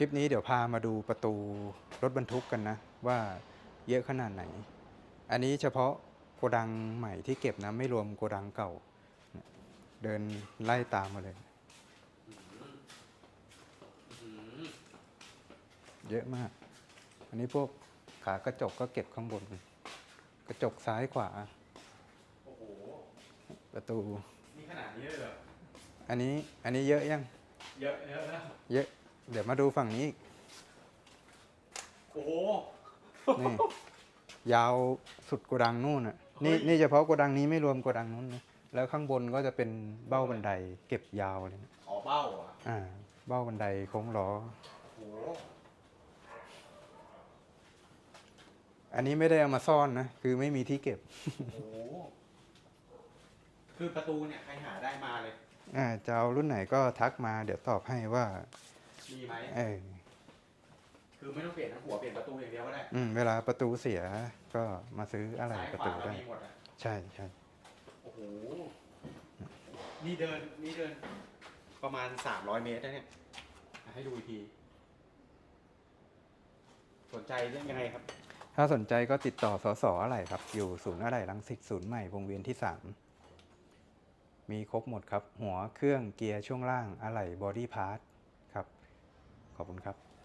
คลิปนี้เดี๋ยวพามาดูประตูรถบรรทุกกันนะ ว่าเยอะขนาดไหน อันนี้เฉพาะโกดังใหม่ที่เก็บนะไม่รวมโกดังเก่า เดินไล่ตามมาเลย เยอะมาก อันนี้พวกขากระจกก็เก็บข้างบน กระจกซ้ายขวา โอ้โห ประตูนี่ขนาดนี้เลยเหรอ อันนี้อันนี้เยอะยัง เยอะเยอะแล้ว เยอะ เดี๋ยวมาดูฝั่งนี้อีกโอ้โห นี่ ยาวสุดโกดังนู่นน่ะนี่นี่เฉพาะโกดังนี้ไม่รวมโกดังนู้นนะแล้วข้างบนก็จะเป็นเบ้าบันไดเก็บยาวเลยนะขอเบ้าอะอ่า เบ้าบันไดโค้งล้อ โอ้โหอันนี้ไม่ได้เอามาซ่อนนะ คือไม่มีที่เก็บ โอ้โห คือประตูเนี่ยใครหาได้มาเลย อ่าจะเอารุ่นไหนก็ทักมาเดี๋ยวตอบให้ว่า มีไหมเออคือไม่ต้องเปลี่ยนทั้งหัวเปลี่ยนประตูอย่างเดียวก็ได้อืมเวลาประตูเสียก็มาซื้ออะไรซ้ายประขวาตูก็ได้ มีหมดอะใช่ใช่โอ้โหนี่เดินนี่เดิน ประมาณสามร้อยเมตรนะเนี่ยให้ดูอีกที สนใจเรื่องยังไงครับ ถ้าสนใจก็ติดต่อสอสออะไรครับ อยู่ศูนย์อะไรลังสิตศูนย์ใหม่วงเวียนที่สามมีครบหมดครับ หัวเครื่องเกียร์ช่วงล่างอะไหล่บอดี้พาร์ทครับ ขอบคุณครับ